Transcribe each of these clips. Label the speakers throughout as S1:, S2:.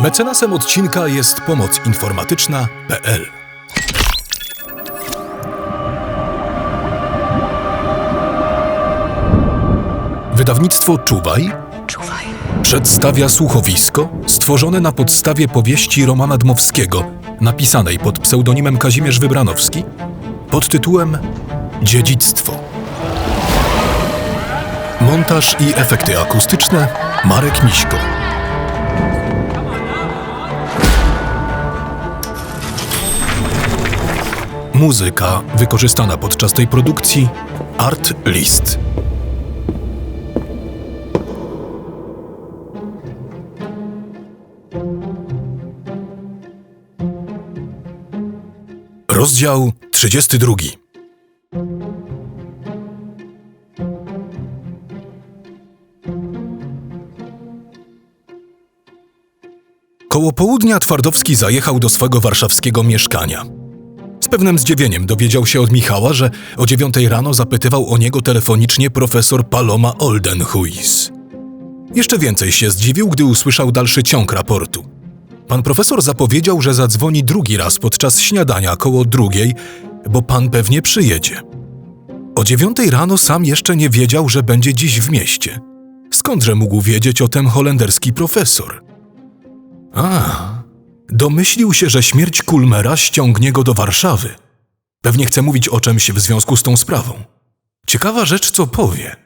S1: Mecenasem odcinka jest pomoc informatyczna.pl. Wydawnictwo Czuwaj
S2: Czuwaj.
S1: przedstawia słuchowisko stworzone na podstawie powieści Romana Dmowskiego, napisanej pod pseudonimem Kazimierz Wybranowski, pod tytułem Dziedzictwo. Montaż i efekty akustyczne Marek Miśko. Muzyka wykorzystana podczas tej produkcji Art List. Rozdział 32. Koło południa Twardowski zajechał do swego warszawskiego mieszkania. Pewnym zdziwieniem dowiedział się od Michała, że o dziewiątej rano zapytywał o niego telefonicznie profesor Paloma Oldenhuis. Jeszcze więcej się zdziwił, gdy usłyszał dalszy ciąg raportu. Pan profesor zapowiedział, że zadzwoni drugi raz podczas śniadania koło drugiej, bo pan pewnie przyjedzie. O dziewiątej rano sam jeszcze nie wiedział, że będzie dziś w mieście. Skądże mógł wiedzieć o tym holenderski profesor? A, domyślił się, że śmierć Kulmera ściągnie go do Warszawy. Pewnie chce mówić o czymś w związku z tą sprawą. Ciekawa rzecz, co powie.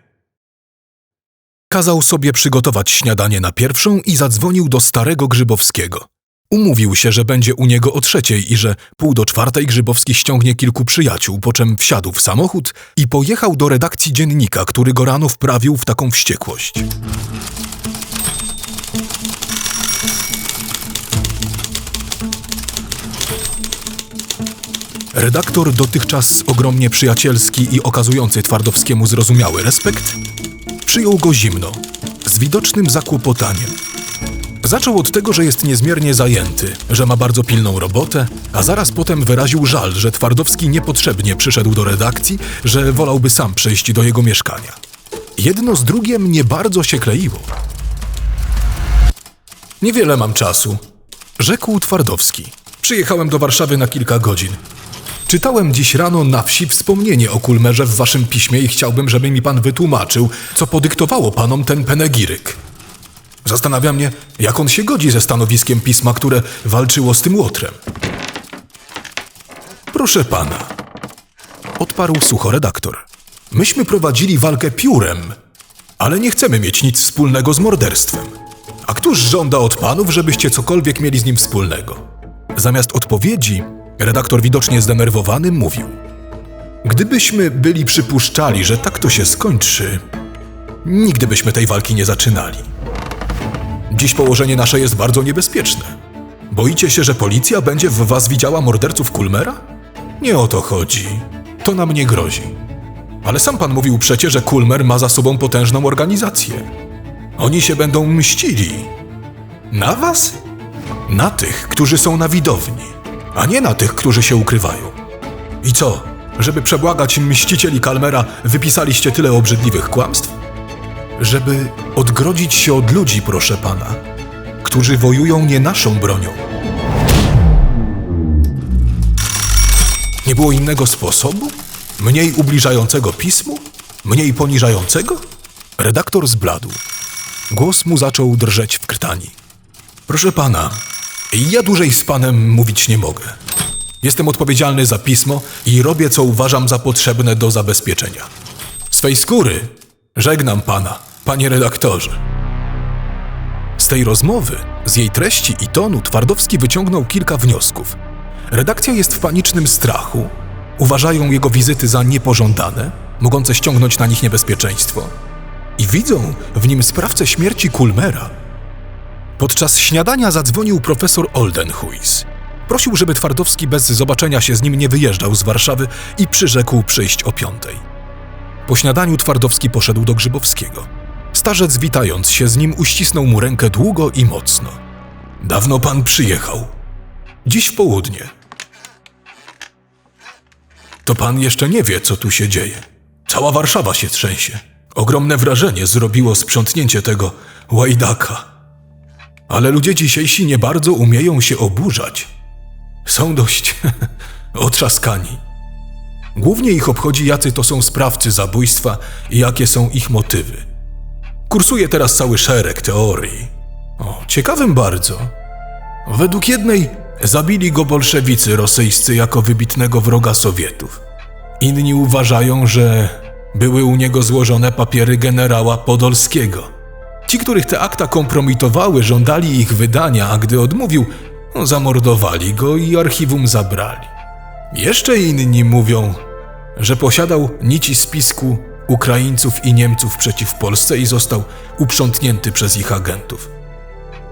S1: Kazał sobie przygotować śniadanie na pierwszą i zadzwonił do starego Grzybowskiego. Umówił się, że będzie u niego o trzeciej i że pół do czwartej Grzybowski ściągnie kilku przyjaciół, po czym wsiadł w samochód i pojechał do redakcji dziennika, który go rano wprawił w taką wściekłość. Redaktor, dotychczas ogromnie przyjacielski i okazujący Twardowskiemu zrozumiały respekt, przyjął go zimno, z widocznym zakłopotaniem. Zaczął od tego, że jest niezmiernie zajęty, że ma bardzo pilną robotę, a zaraz potem wyraził żal, że Twardowski niepotrzebnie przyszedł do redakcji, że wolałby sam przejść do jego mieszkania. Jedno z drugiem nie bardzo się kleiło. Niewiele mam czasu, rzekł Twardowski. Przyjechałem do Warszawy na kilka godzin. Czytałem dziś rano na wsi wspomnienie o Kulmerze w waszym piśmie i chciałbym, żeby mi pan wytłumaczył, co podyktowało panom ten penegiryk. Zastanawia mnie, jak on się godzi ze stanowiskiem pisma, które walczyło z tym łotrem. Proszę pana, odparł sucho redaktor. Myśmy prowadzili walkę piórem, ale nie chcemy mieć nic wspólnego z morderstwem. A któż żąda od panów, żebyście cokolwiek mieli z nim wspólnego? Zamiast odpowiedzi, redaktor widocznie zdenerwowany mówił: Gdybyśmy byli przypuszczali, że tak to się skończy, nigdy byśmy tej walki nie zaczynali. Dziś położenie nasze jest bardzo niebezpieczne. Boicie się, że policja będzie w was widziała morderców Kulmera? Nie o to chodzi. To nam nie grozi. Ale sam pan mówił przecie, że Kulmer ma za sobą potężną organizację. Oni się będą mścili. Na was? Na tych, którzy są na widowni, a nie na tych, którzy się ukrywają. I co? Żeby przebłagać mścicieli Kalmera, wypisaliście tyle obrzydliwych kłamstw? Żeby odgrodzić się od ludzi, proszę pana, którzy wojują nie naszą bronią. Nie było innego sposobu? Mniej ubliżającego pismu? Mniej poniżającego? Redaktor zbladł. Głos mu zaczął drżeć w krtani. Proszę pana, ja dłużej z panem mówić nie mogę. Jestem odpowiedzialny za pismo i robię, co uważam za potrzebne do zabezpieczenia. Swej skóry żegnam pana, panie redaktorze. Z tej rozmowy, z jej treści i tonu, Twardowski wyciągnął kilka wniosków. Redakcja jest w panicznym strachu, uważają jego wizyty za niepożądane, mogące ściągnąć na nich niebezpieczeństwo i widzą w nim sprawcę śmierci Kulmera. Podczas śniadania zadzwonił profesor Oldenhuis. Prosił, żeby Twardowski bez zobaczenia się z nim nie wyjeżdżał z Warszawy i przyrzekł przyjść o piątej. Po śniadaniu Twardowski poszedł do Grzybowskiego. Starzec witając się z nim uścisnął mu rękę długo i mocno. Dawno pan przyjechał. Dziś w południe. To pan jeszcze nie wie, co tu się dzieje. Cała Warszawa się trzęsie. Ogromne wrażenie zrobiło sprzątnięcie tego łajdaka. Ale ludzie dzisiejsi nie bardzo umieją się oburzać. Są dość otrzaskani. Głównie ich obchodzi, jacy to są sprawcy zabójstwa i jakie są ich motywy. Kursuje teraz cały szereg teorii. O, ciekawym bardzo. Według jednej zabili go bolszewicy rosyjscy jako wybitnego wroga Sowietów. Inni uważają, że były u niego złożone papiery generała Podolskiego. Ci, których te akta kompromitowały, żądali ich wydania, a gdy odmówił, zamordowali go i archiwum zabrali. Jeszcze inni mówią, że posiadał nici spisku Ukraińców i Niemców przeciw Polsce i został uprzątnięty przez ich agentów.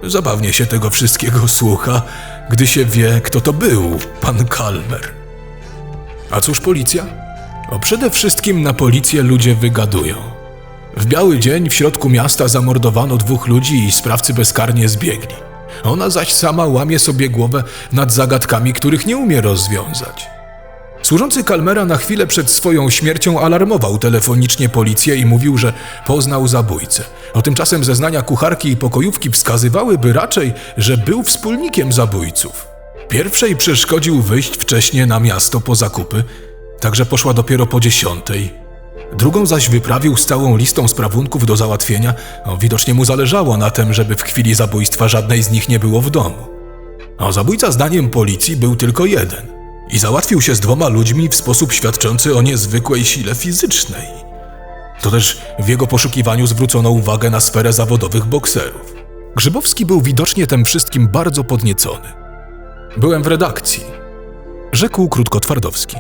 S1: Zabawnie się tego wszystkiego słucha, gdy się wie, kto to był pan Kalmer. A cóż policja? O, przede wszystkim na policję ludzie wygadują. W biały dzień w środku miasta zamordowano dwóch ludzi i sprawcy bezkarnie zbiegli. Ona zaś sama łamie sobie głowę nad zagadkami, których nie umie rozwiązać. Służący Kalmera na chwilę przed swoją śmiercią alarmował telefonicznie policję i mówił, że poznał zabójcę. O tymczasem zeznania kucharki i pokojówki wskazywałyby raczej, że był wspólnikiem zabójców. Pierwszej przeszkodził wyjść wcześnie na miasto po zakupy, także poszła dopiero po dziesiątej. Drugą zaś wyprawił z całą listą sprawunków do załatwienia. Widocznie mu zależało na tym, żeby w chwili zabójstwa żadnej z nich nie było w domu. A zabójca zdaniem policji był tylko jeden i załatwił się z dwoma ludźmi w sposób świadczący o niezwykłej sile fizycznej. To też w jego poszukiwaniu zwrócono uwagę na sferę zawodowych bokserów. Grzybowski był widocznie tym wszystkim bardzo podniecony. Byłem w redakcji, rzekł krótko Twardowski.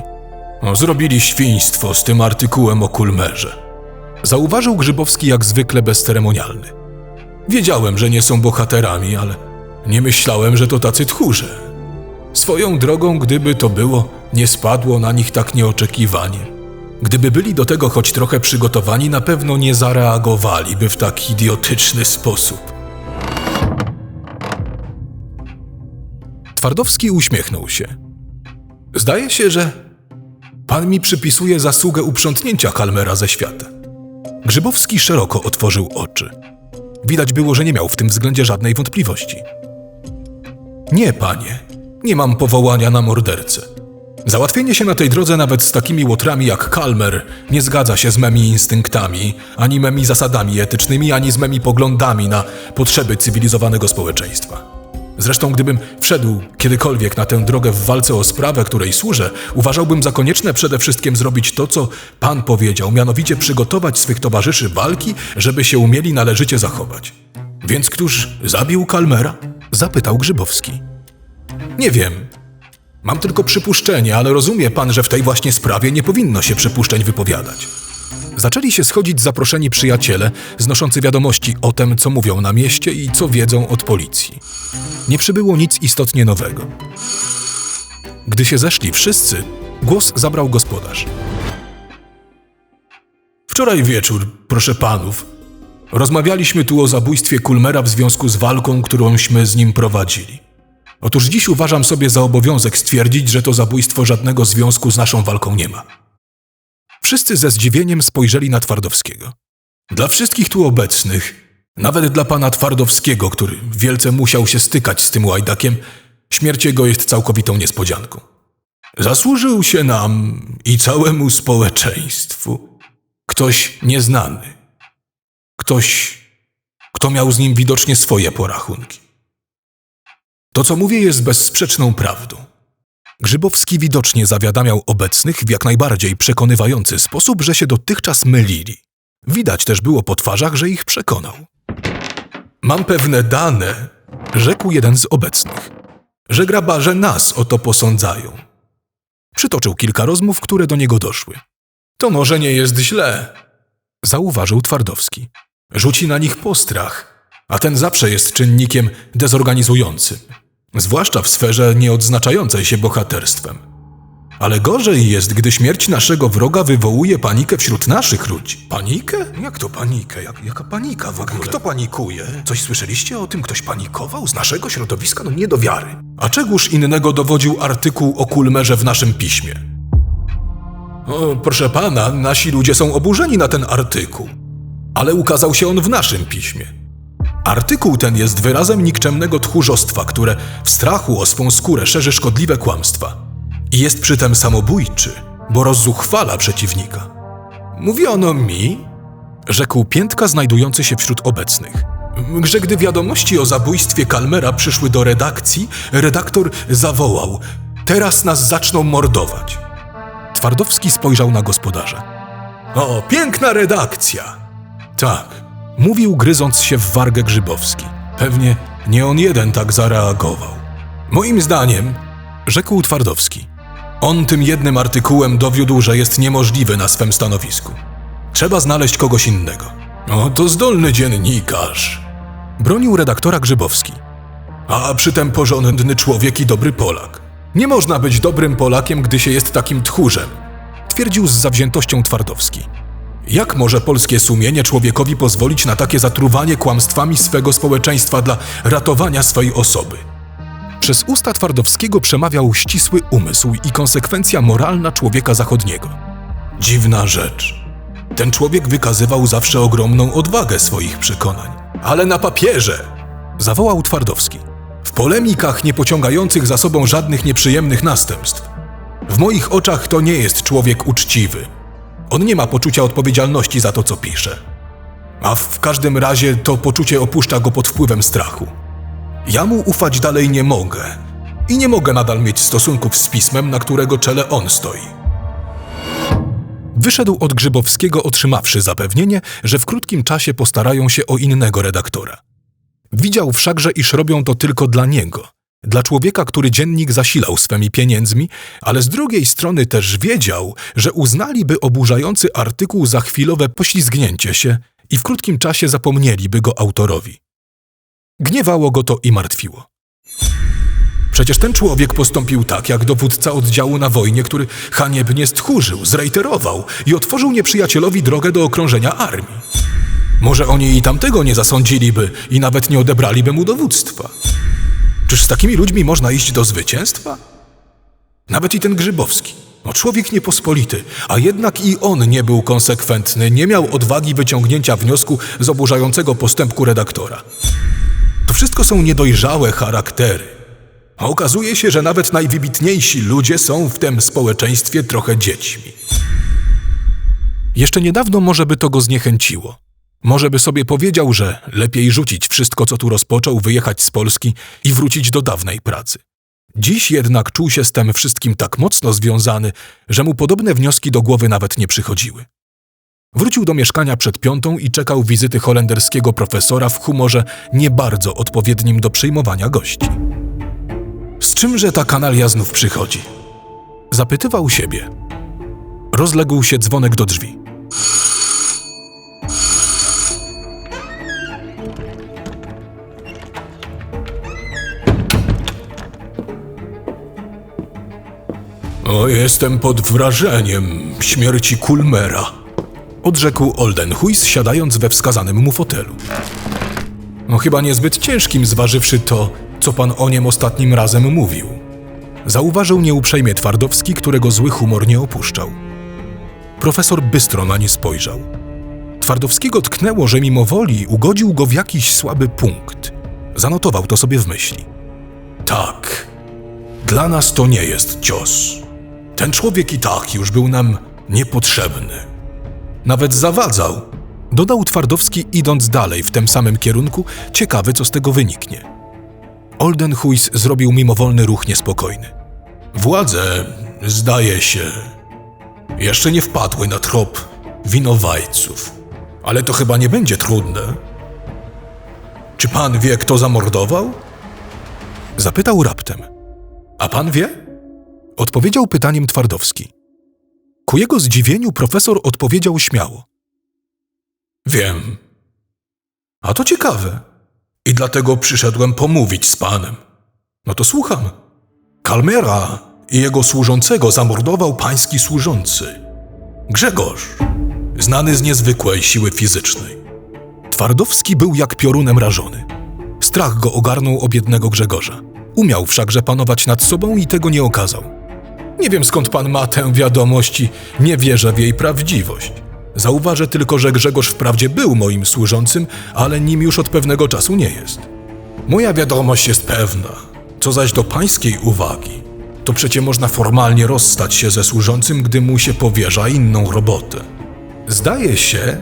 S1: Zrobili świństwo z tym artykułem o Kulmerze. Zauważył Grzybowski jak zwykle bezceremonialny. Wiedziałem, że nie są bohaterami, ale nie myślałem, że to tacy tchórze. Swoją drogą, gdyby to było, nie spadło na nich tak nieoczekiwanie. Gdyby byli do tego choć trochę przygotowani, na pewno nie zareagowaliby w tak idiotyczny sposób. Twardowski uśmiechnął się. Zdaje się, że pan mi przypisuje zasługę uprzątnięcia Kalmera ze świata. Grzybowski szeroko otworzył oczy. Widać było, że nie miał w tym względzie żadnej wątpliwości. Nie, panie, nie mam powołania na mordercę. Załatwienie się na tej drodze nawet z takimi łotrami jak Kalmer nie zgadza się z memi instynktami, ani memi zasadami etycznymi, ani z memi poglądami na potrzeby cywilizowanego społeczeństwa. Zresztą, gdybym wszedł kiedykolwiek na tę drogę w walce o sprawę, której służę, uważałbym za konieczne przede wszystkim zrobić to, co pan powiedział, mianowicie przygotować swych towarzyszy walki, żeby się umieli należycie zachować. Więc któż zabił Kalmera? zapytał Grzybowski. Nie wiem. Mam tylko przypuszczenie, ale rozumie pan, że w tej właśnie sprawie nie powinno się przypuszczeń wypowiadać. Zaczęli się schodzić zaproszeni przyjaciele, znoszący wiadomości o tym, co mówią na mieście i co wiedzą od policji. Nie przybyło nic istotnie nowego. Gdy się zeszli wszyscy, głos zabrał gospodarz. Wczoraj wieczór, proszę panów, rozmawialiśmy tu o zabójstwie Kulmera w związku z walką, którąśmy z nim prowadzili. Otóż dziś uważam sobie za obowiązek stwierdzić, że to zabójstwo żadnego związku z naszą walką nie ma. Wszyscy ze zdziwieniem spojrzeli na Twardowskiego. Dla wszystkich tu obecnych, nawet dla pana Twardowskiego, który wielce musiał się stykać z tym łajdakiem, śmierć jego jest całkowitą niespodzianką. Zasłużył się nam i całemu społeczeństwu ktoś nieznany. Ktoś, kto miał z nim widocznie swoje porachunki. To, co mówię, jest bezsprzeczną prawdą. Grzybowski widocznie zawiadamiał obecnych w jak najbardziej przekonywający sposób, że się dotychczas mylili. Widać też było po twarzach, że ich przekonał. Mam pewne dane, rzekł jeden z obecnych, że grabarze nas o to posądzają. Przytoczył kilka rozmów, które do niego doszły. To może nie jest źle, zauważył Twardowski. Rzuci na nich postrach, a ten zawsze jest czynnikiem dezorganizującym zwłaszcza w sferze nieodznaczającej się bohaterstwem. Ale gorzej jest, gdy śmierć naszego wroga wywołuje panikę wśród naszych ludzi. Panikę? Jak to panikę? Jak, jaka panika w ogóle? Kto panikuje? Coś słyszeliście o tym? Ktoś panikował? Z naszego środowiska? No nie do wiary. A czegóż innego dowodził artykuł o Kulmerze w naszym piśmie? O, proszę pana, nasi ludzie są oburzeni na ten artykuł. Ale ukazał się on w naszym piśmie. Artykuł ten jest wyrazem nikczemnego tchórzostwa, które w strachu o swą skórę szerzy szkodliwe kłamstwa. I jest przytem samobójczy, bo rozzuchwala przeciwnika. Mówiono mi, rzekł piętka znajdujący się wśród obecnych, że gdy wiadomości o zabójstwie Kalmera przyszły do redakcji, redaktor zawołał: Teraz nas zaczną mordować. Twardowski spojrzał na gospodarza. O, piękna redakcja! Tak, mówił gryząc się w wargę Grzybowski. Pewnie nie on jeden tak zareagował. Moim zdaniem, rzekł Twardowski, on tym jednym artykułem dowiódł, że jest niemożliwy na swym stanowisku. Trzeba znaleźć kogoś innego. O, to zdolny dziennikarz. Bronił redaktora Grzybowski. A przytem porządny człowiek i dobry Polak. Nie można być dobrym Polakiem, gdy się jest takim tchórzem, twierdził z zawziętością Twardowski. Jak może polskie sumienie człowiekowi pozwolić na takie zatruwanie kłamstwami swego społeczeństwa dla ratowania swej osoby? Przez usta Twardowskiego przemawiał ścisły umysł i konsekwencja moralna człowieka zachodniego. Dziwna rzecz. Ten człowiek wykazywał zawsze ogromną odwagę swoich przekonań. Ale na papierze! zawołał Twardowski. W polemikach nie pociągających za sobą żadnych nieprzyjemnych następstw. W moich oczach to nie jest człowiek uczciwy. On nie ma poczucia odpowiedzialności za to, co pisze. A w każdym razie to poczucie opuszcza go pod wpływem strachu. Ja mu ufać dalej nie mogę i nie mogę nadal mieć stosunków z pismem, na którego czele on stoi. Wyszedł od Grzybowskiego, otrzymawszy zapewnienie, że w krótkim czasie postarają się o innego redaktora. Widział wszakże, iż robią to tylko dla niego, dla człowieka, który dziennik zasilał swymi pieniędzmi, ale z drugiej strony też wiedział, że uznaliby oburzający artykuł za chwilowe poślizgnięcie się i w krótkim czasie zapomnieliby go autorowi. Gniewało go to i martwiło. Przecież ten człowiek postąpił tak, jak dowódca oddziału na wojnie, który haniebnie stchórzył, zrejterował i otworzył nieprzyjacielowi drogę do okrążenia armii. Może oni i tamtego nie zasądziliby i nawet nie odebraliby mu dowództwa. Czyż z takimi ludźmi można iść do zwycięstwa? Nawet i ten Grzybowski. No człowiek niepospolity, a jednak i on nie był konsekwentny, nie miał odwagi wyciągnięcia wniosku z oburzającego postępku redaktora. To wszystko są niedojrzałe charaktery. A okazuje się, że nawet najwybitniejsi ludzie są w tym społeczeństwie trochę dziećmi. Jeszcze niedawno może by to go zniechęciło. Może by sobie powiedział, że lepiej rzucić wszystko, co tu rozpoczął, wyjechać z Polski i wrócić do dawnej pracy. Dziś jednak czuł się z tym wszystkim tak mocno związany, że mu podobne wnioski do głowy nawet nie przychodziły. Wrócił do mieszkania przed piątą i czekał wizyty holenderskiego profesora w humorze nie bardzo odpowiednim do przyjmowania gości. Z czymże ta kanalia znów przychodzi? Zapytywał siebie. Rozległ się dzwonek do drzwi. O, jestem pod wrażeniem śmierci Kulmera, odrzekł Oldenhuis, siadając we wskazanym mu fotelu. No chyba niezbyt ciężkim, zważywszy to, co pan o nim ostatnim razem mówił. Zauważył nieuprzejmie Twardowski, którego zły humor nie opuszczał. Profesor bystro na nie spojrzał. Twardowskiego tknęło, że mimo woli ugodził go w jakiś słaby punkt. Zanotował to sobie w myśli. Tak, dla nas to nie jest cios. Ten człowiek i tak już był nam niepotrzebny. Nawet zawadzał, dodał Twardowski, idąc dalej w tym samym kierunku, ciekawy, co z tego wyniknie. Oldenhuis zrobił mimowolny ruch niespokojny. Władze, zdaje się, jeszcze nie wpadły na trop winowajców. Ale to chyba nie będzie trudne. Czy pan wie, kto zamordował? Zapytał raptem. A pan wie? Odpowiedział pytaniem Twardowski. Ku jego zdziwieniu profesor odpowiedział śmiało. Wiem. A to ciekawe. I dlatego przyszedłem pomówić z panem. No to słucham. Kalmera i jego służącego zamordował pański służący. Grzegorz, znany z niezwykłej siły fizycznej. Twardowski był jak piorunem rażony. Strach go ogarnął o biednego Grzegorza. Umiał wszakże panować nad sobą i tego nie okazał. Nie wiem skąd pan ma tę wiadomość i nie wierzę w jej prawdziwość. Zauważę tylko, że Grzegorz wprawdzie był moim służącym, ale nim już od pewnego czasu nie jest. Moja wiadomość jest pewna. Co zaś do pańskiej uwagi, to przecie można formalnie rozstać się ze służącym, gdy mu się powierza inną robotę. Zdaje się,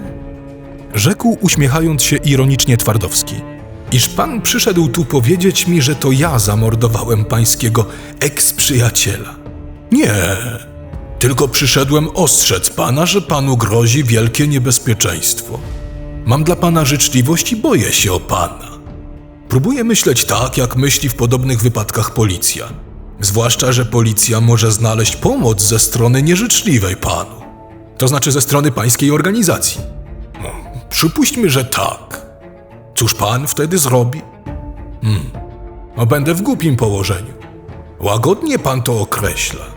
S1: rzekł uśmiechając się ironicznie Twardowski, iż pan przyszedł tu powiedzieć mi, że to ja zamordowałem pańskiego eks-przyjaciela. Nie, tylko przyszedłem ostrzec pana, że panu grozi wielkie niebezpieczeństwo. Mam dla pana życzliwość i boję się o pana. Próbuję myśleć tak, jak myśli w podobnych wypadkach policja. Zwłaszcza, że policja może znaleźć pomoc ze strony nieżyczliwej panu. To znaczy ze strony pańskiej organizacji. No, przypuśćmy, że tak. Cóż pan wtedy zrobi? Hmm. No, będę w głupim położeniu. Łagodnie pan to określa.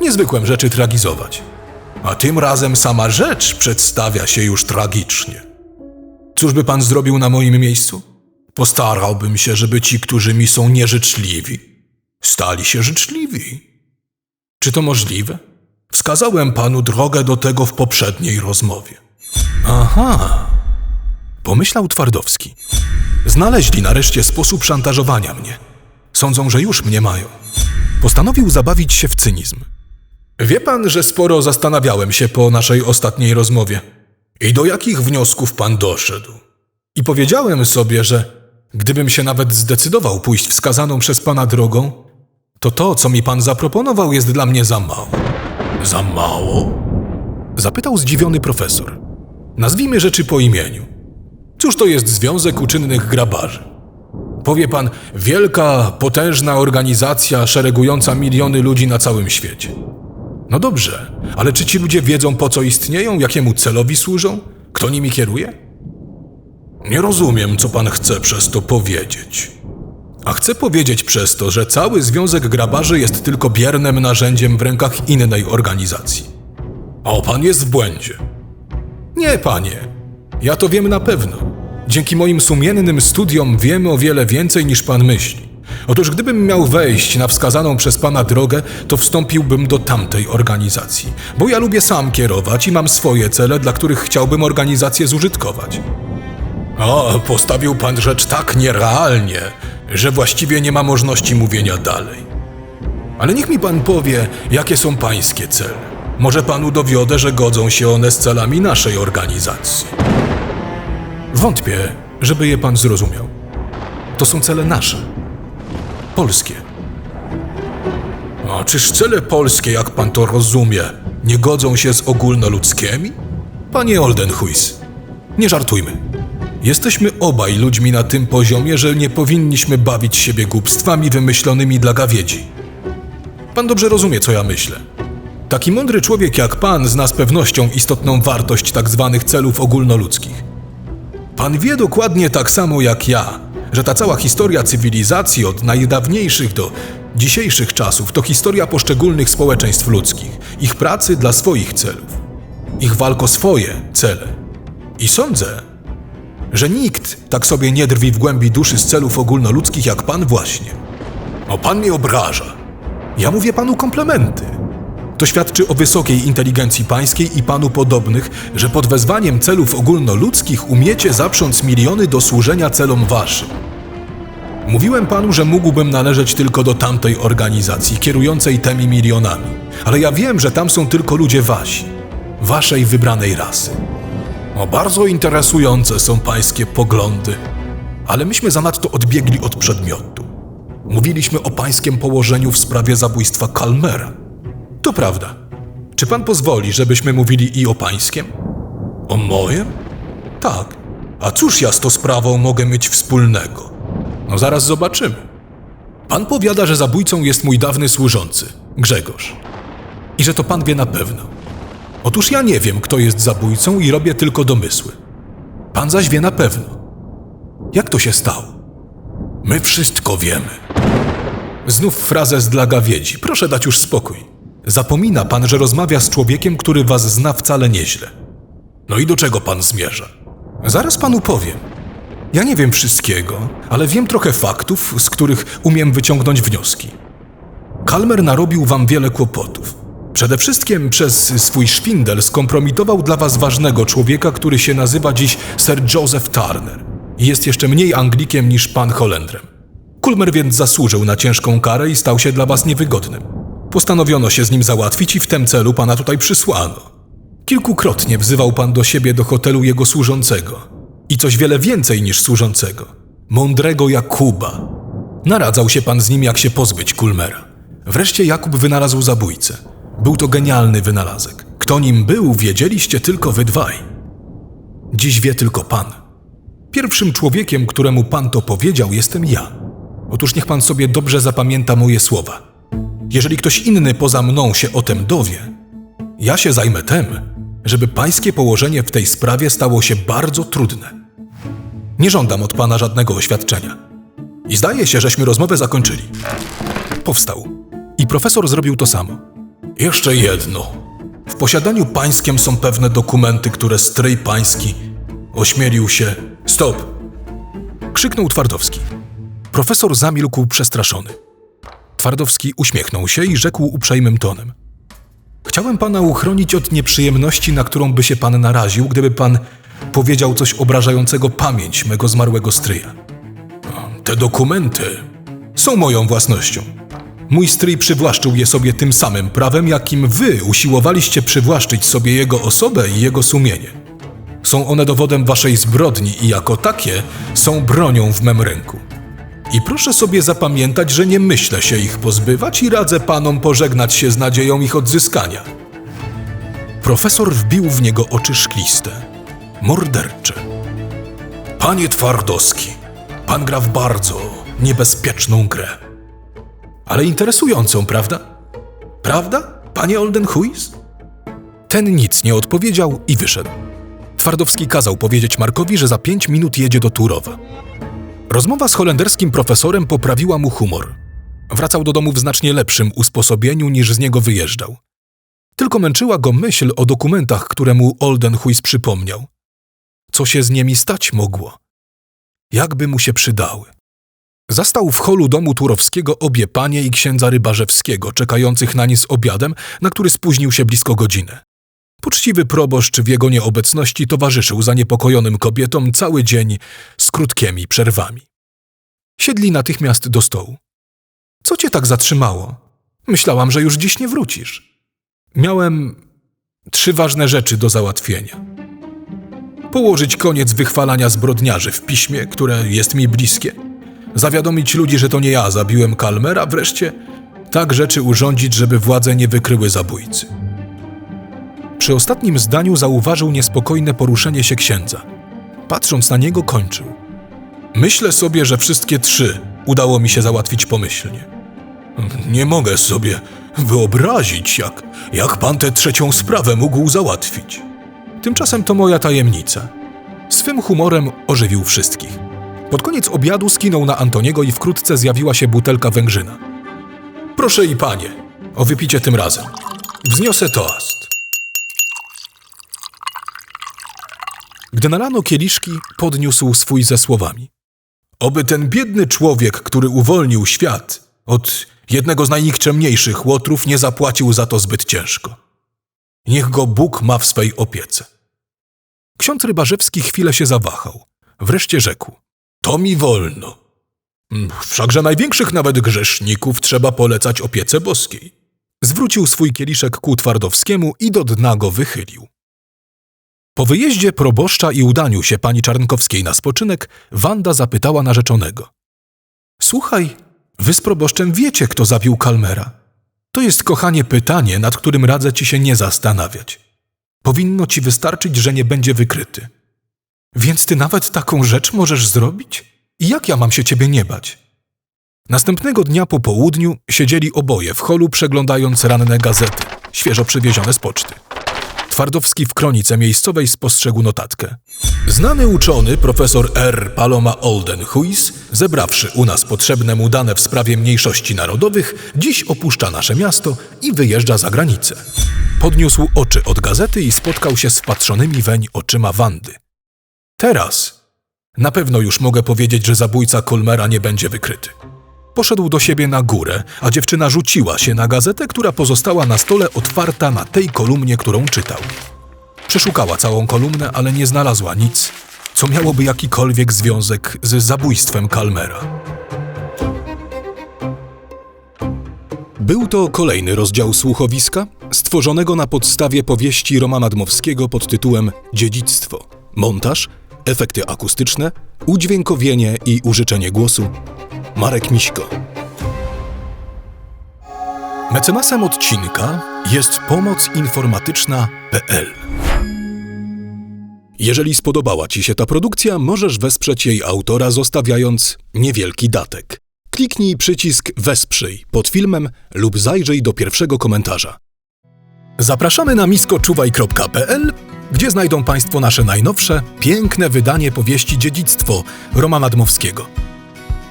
S1: Nie zwykłem rzeczy tragizować. A tym razem sama rzecz przedstawia się już tragicznie. Cóż by pan zrobił na moim miejscu? Postarałbym się, żeby ci, którzy mi są nieżyczliwi, stali się życzliwi. Czy to możliwe? Wskazałem panu drogę do tego w poprzedniej rozmowie. Aha, pomyślał Twardowski. Znaleźli nareszcie sposób szantażowania mnie. Sądzą, że już mnie mają. Postanowił zabawić się w cynizm. Wie pan, że sporo zastanawiałem się po naszej ostatniej rozmowie. I do jakich wniosków pan doszedł? I powiedziałem sobie, że gdybym się nawet zdecydował pójść wskazaną przez pana drogą, to to, co mi pan zaproponował, jest dla mnie za mało. Za mało? Zapytał zdziwiony profesor. Nazwijmy rzeczy po imieniu. Cóż to jest Związek Uczynnych Grabarzy? Powie pan, wielka, potężna organizacja szeregująca miliony ludzi na całym świecie. No dobrze, ale czy ci ludzie wiedzą, po co istnieją, jakiemu celowi służą? Kto nimi kieruje? Nie rozumiem, co pan chce przez to powiedzieć. A chcę powiedzieć przez to, że cały Związek Grabarzy jest tylko biernym narzędziem w rękach innej organizacji. A pan jest w błędzie. Nie, panie. Ja to wiem na pewno. Dzięki moim sumiennym studiom wiem o wiele więcej niż pan myśli. Otóż gdybym miał wejść na wskazaną przez pana drogę, to wstąpiłbym do tamtej organizacji, bo ja lubię sam kierować i mam swoje cele, dla których chciałbym organizację zużytkować. O, postawił pan rzecz tak nierealnie, że właściwie nie ma możliwości mówienia dalej. Ale niech mi pan powie, jakie są pańskie cele. Może panu dowiodę, że godzą się one z celami naszej organizacji. Wątpię, żeby je pan zrozumiał. To są cele nasze. Polskie. A czyż cele polskie, jak pan to rozumie, nie godzą się z ogólnoludzkimi? Panie Oldenhuis, nie żartujmy. Jesteśmy obaj ludźmi na tym poziomie, że nie powinniśmy bawić siebie głupstwami wymyślonymi dla gawiedzi. Pan dobrze rozumie, co ja myślę. Taki mądry człowiek jak pan zna z pewnością istotną wartość tak zwanych celów ogólnoludzkich. Pan wie dokładnie tak samo jak ja, że ta cała historia cywilizacji od najdawniejszych do dzisiejszych czasów to historia poszczególnych społeczeństw ludzkich, ich pracy dla swoich celów, ich walk o swoje cele. I sądzę, że nikt tak sobie nie drwi w głębi duszy z celów ogólnoludzkich jak pan właśnie. O, pan mnie obraża. Ja mówię panu komplementy. To świadczy o wysokiej inteligencji pańskiej i panu podobnych, że pod wezwaniem celów ogólnoludzkich umiecie zaprząc miliony do służenia celom waszym. Mówiłem panu, że mógłbym należeć tylko do tamtej organizacji, kierującej tymi milionami, ale ja wiem, że tam są tylko ludzie wasi, waszej wybranej rasy. O, bardzo interesujące są pańskie poglądy, ale myśmy zanadto odbiegli od przedmiotu. Mówiliśmy o pańskim położeniu w sprawie zabójstwa Kalmera. To prawda. Czy pan pozwoli, żebyśmy mówili i o pańskiem? O mojem? Tak. A cóż ja z tą sprawą mogę mieć wspólnego? No zaraz zobaczymy. Pan powiada, że zabójcą jest mój dawny służący, Grzegorz. I że to pan wie na pewno. Otóż ja nie wiem, kto jest zabójcą i robię tylko domysły. Pan zaś wie na pewno. Jak to się stało? My wszystko wiemy. Znów frazes dla gawiedzi. Proszę dać już spokój. Zapomina pan, że rozmawia z człowiekiem, który was zna wcale nieźle. No i do czego pan zmierza? Zaraz panu powiem. Ja nie wiem wszystkiego, ale wiem trochę faktów, z których umiem wyciągnąć wnioski. Kalmer narobił wam wiele kłopotów. Przede wszystkim przez swój szwindel skompromitował dla was ważnego człowieka, który się nazywa dziś Sir Joseph Turner i jest jeszcze mniej Anglikiem niż pan Holendrem. Kulmer więc zasłużył na ciężką karę i stał się dla was niewygodnym. Postanowiono się z nim załatwić i w tym celu pana tutaj przysłano. Kilkukrotnie wzywał pan do siebie do hotelu jego służącego i coś wiele więcej niż służącego mądrego Jakuba. Naradzał się pan z nim, jak się pozbyć Kulmera. Wreszcie Jakub wynalazł zabójcę. Był to genialny wynalazek. Kto nim był, wiedzieliście tylko wy dwaj. Dziś wie tylko pan. Pierwszym człowiekiem, któremu pan to powiedział, jestem ja. Otóż niech pan sobie dobrze zapamięta moje słowa. Jeżeli ktoś inny poza mną się o tym dowie, ja się zajmę tym, żeby pańskie położenie w tej sprawie stało się bardzo trudne. Nie żądam od pana żadnego oświadczenia. I zdaje się, żeśmy rozmowę zakończyli. Powstał. I profesor zrobił to samo. Jeszcze jedno. W posiadaniu pańskim są pewne dokumenty, które stryj pański ośmielił się. Stop! Krzyknął Twardowski. Profesor zamilkł przestraszony. Twardowski uśmiechnął się i rzekł uprzejmym tonem. Chciałem pana uchronić od nieprzyjemności, na którą by się pan naraził, gdyby pan powiedział coś obrażającego pamięć mego zmarłego stryja. Te dokumenty są moją własnością. Mój stryj przywłaszczył je sobie tym samym prawem, jakim wy usiłowaliście przywłaszczyć sobie jego osobę i jego sumienie. Są one dowodem waszej zbrodni i jako takie są bronią w mem ręku. I proszę sobie zapamiętać, że nie myślę się ich pozbywać i radzę panom pożegnać się z nadzieją ich odzyskania. Profesor wbił w niego oczy szkliste, mordercze. Panie Twardowski, pan gra w bardzo niebezpieczną grę. Ale interesującą, prawda? Prawda, panie Oldenhuis? Ten nic nie odpowiedział i wyszedł. Twardowski kazał powiedzieć Markowi, że za pięć minut jedzie do Turowa. Rozmowa z holenderskim profesorem poprawiła mu humor. Wracał do domu w znacznie lepszym usposobieniu niż z niego wyjeżdżał. Tylko męczyła go myśl o dokumentach, które mu Oldenhuis przypomniał. Co się z nimi stać mogło? Jakby mu się przydały? Zastał w holu domu Turowskiego obie panie i księdza Rybarzewskiego, czekających na nie z obiadem, na który spóźnił się blisko godzinę. Poczciwy proboszcz w jego nieobecności towarzyszył zaniepokojonym kobietom cały dzień z krótkimi przerwami. Siedli natychmiast do stołu. Co cię tak zatrzymało? Myślałam, że już dziś nie wrócisz. Miałem trzy ważne rzeczy do załatwienia. Położyć koniec wychwalania zbrodniarzy w piśmie, które jest mi bliskie. Zawiadomić ludzi, że to nie ja zabiłem Kalmera, wreszcie tak rzeczy urządzić, żeby władze nie wykryły zabójcy. Przy ostatnim zdaniu zauważył niespokojne poruszenie się księdza. Patrząc na niego, kończył. Myślę sobie, że wszystkie trzy udało mi się załatwić pomyślnie. Nie mogę sobie wyobrazić, jak, jak pan tę trzecią sprawę mógł załatwić. Tymczasem to moja tajemnica. Swym humorem ożywił wszystkich. Pod koniec obiadu skinął na Antoniego i wkrótce zjawiła się butelka węgrzyna. Proszę i panie, o wypicie tym razem. Wzniosę toast. Gdy nalano kieliszki, podniósł swój ze słowami. Oby ten biedny człowiek, który uwolnił świat od jednego z najnikczemniejszych łotrów, nie zapłacił za to zbyt ciężko. Niech go Bóg ma w swej opiece. Ksiądz Rybarzewski chwilę się zawahał. Wreszcie rzekł. To mi wolno. Wszakże największych nawet grzeszników trzeba polecać opiece boskiej. Zwrócił swój kieliszek ku Twardowskiemu i do dna go wychylił. Po wyjeździe proboszcza i udaniu się pani Czarnkowskiej na spoczynek, Wanda zapytała narzeczonego. Słuchaj, wy z proboszczem wiecie, kto zabił Kalmera. To jest, kochanie, pytanie, nad którym radzę ci się nie zastanawiać. Powinno ci wystarczyć, że nie będzie wykryty. Więc ty nawet taką rzecz możesz zrobić? I jak ja mam się ciebie nie bać? Następnego dnia po południu siedzieli oboje w holu, przeglądając ranne gazety, świeżo przywiezione z poczty. Twardowski w kronice miejscowej spostrzegł notatkę. Znany uczony profesor R. Paloma Oldenhuis, zebrawszy u nas potrzebne mu dane w sprawie mniejszości narodowych, dziś opuszcza nasze miasto i wyjeżdża za granicę. Podniósł oczy od gazety i spotkał się z wpatrzonymi weń oczyma Wandy. Teraz na pewno już mogę powiedzieć, że zabójca Kolmera nie będzie wykryty. Poszedł do siebie na górę, a dziewczyna rzuciła się na gazetę, która pozostała na stole otwarta na tej kolumnie, którą czytał. Przeszukała całą kolumnę, ale nie znalazła nic, co miałoby jakikolwiek związek z zabójstwem Kalmera. Był to kolejny rozdział słuchowiska, stworzonego na podstawie powieści Romana Dmowskiego pod tytułem Dziedzictwo. Montaż, efekty akustyczne, udźwiękowienie i użyczenie głosu Marek Miśko. Mecenasem odcinka jest pomocinformatyczna.pl. Jeżeli spodobała Ci się ta produkcja, możesz wesprzeć jej autora zostawiając niewielki datek. Kliknij przycisk Wesprzyj pod filmem lub zajrzyj do pierwszego komentarza. Zapraszamy na miskoczuwaj.pl, gdzie znajdą Państwo nasze najnowsze, piękne wydanie powieści Dziedzictwo Romana Dmowskiego.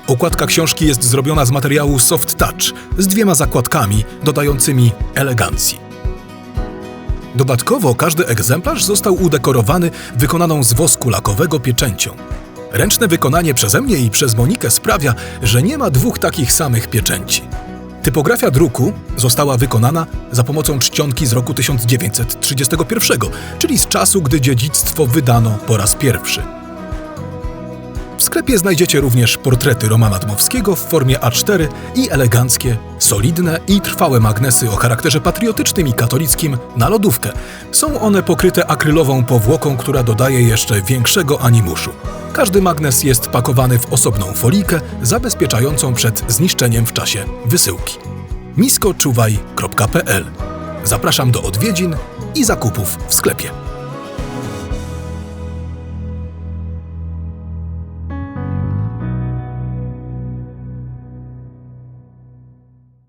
S1: Okładka książki jest zrobiona z materiału Soft Touch z dwiema zakładkami dodającymi elegancji. Dodatkowo każdy egzemplarz został udekorowany wykonaną z wosku lakowego pieczęcią. Ręczne wykonanie przeze mnie i przez Monikę sprawia, że nie ma dwóch takich samych pieczęci. Typografia druku została wykonana za pomocą czcionki z roku 1931, czyli z czasu, gdy dziedzictwo wydano po raz pierwszy. W sklepie znajdziecie również portrety Romana Dmowskiego w formie A4 i eleganckie, solidne i trwałe magnesy o charakterze patriotycznym i katolickim na lodówkę. Są one pokryte akrylową powłoką, która dodaje jeszcze większego animuszu. Każdy magnes jest pakowany w osobną folikę zabezpieczającą przed zniszczeniem w czasie wysyłki. miskoczuwaj.pl Zapraszam do odwiedzin i zakupów w sklepie.